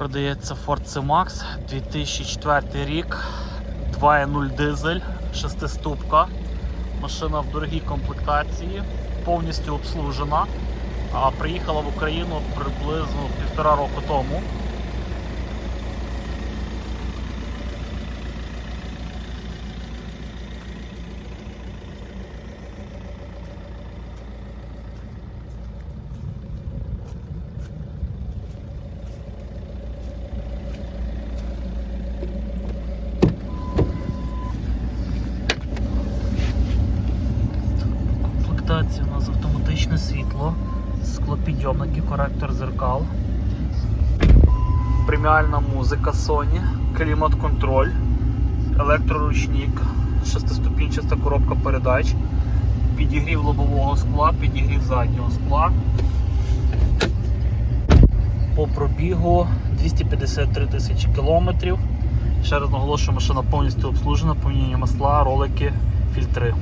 Продається Ford C-Max 2004 рік, 2.0 дизель, шестиступка. Машина в дорогій комплектації, повністю обслужена. Приїхала в Україну приблизно півтора року тому. Комплектації у нас автоматичне світло, склопідйомники, коректор зеркал, преміальна музика Sony, клімат-контроль, електроручник, шестиступінчаста коробка передач, підігрів лобового скла, підігрів заднього скла. По пробігу 253 тисячі кілометрів. Ще раз наголошую, машина повністю обслужена, поміняні масла, ролики, фільтри.